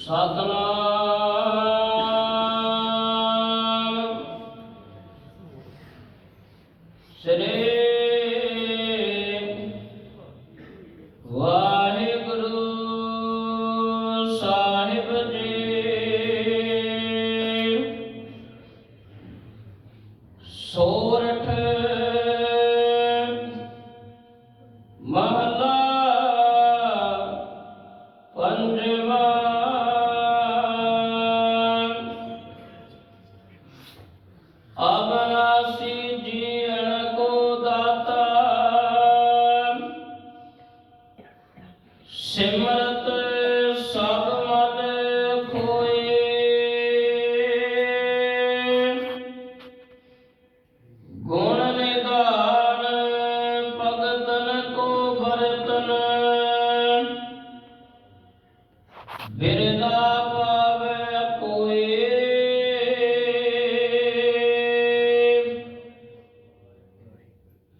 ਸਤਨਾਮ। ਸ੍ਰੀ ਅਬਨਾਸੀ ਜੀਣ ਕੋ ਸਿਮਰਤ ਗੁਣ ਨਿਧਾਨ ਭਗਤਨ ਕੋ ਬਿਰਦਾ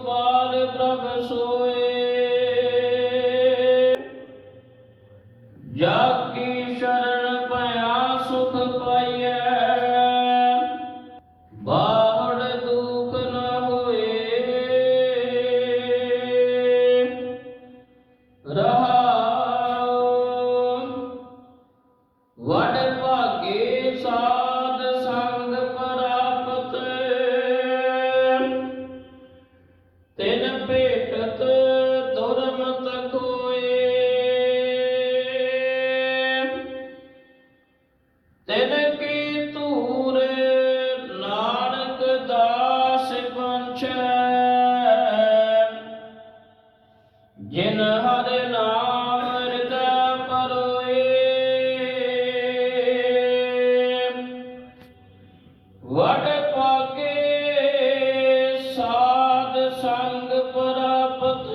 ਗੋਪਾਲ ਪ੍ਰਭ ਸੋਏ। ਪੁੱਛੈ ਜਿਨ ਹਰਿ ਪਰੋਏ। ਵਡ ਪਾਕੇ ਸਾਧ ਸੰਗ ਪ੍ਰਾਪਤ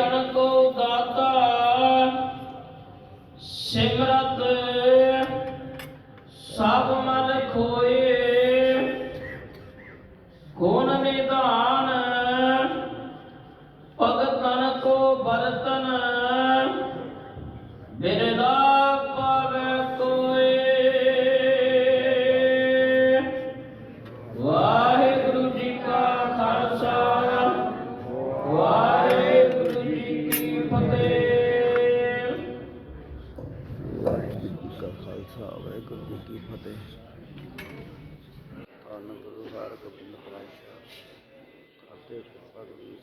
ਅਣ ਕੋ ਦਾਤਾ ਸਿਮਰਤ ਸਭ ਕਾ ਖਾਲਸਾ ਵਾਹਿਗੁਰੂ ਜੀ ਕੀ ਫਤਿਹ। ਧੰਨ ਗੁਰੂ ਹਰਗੋਬਿੰਦ ਸਾਹਿਬ ਖਾਤੇ ਗੁਰੂ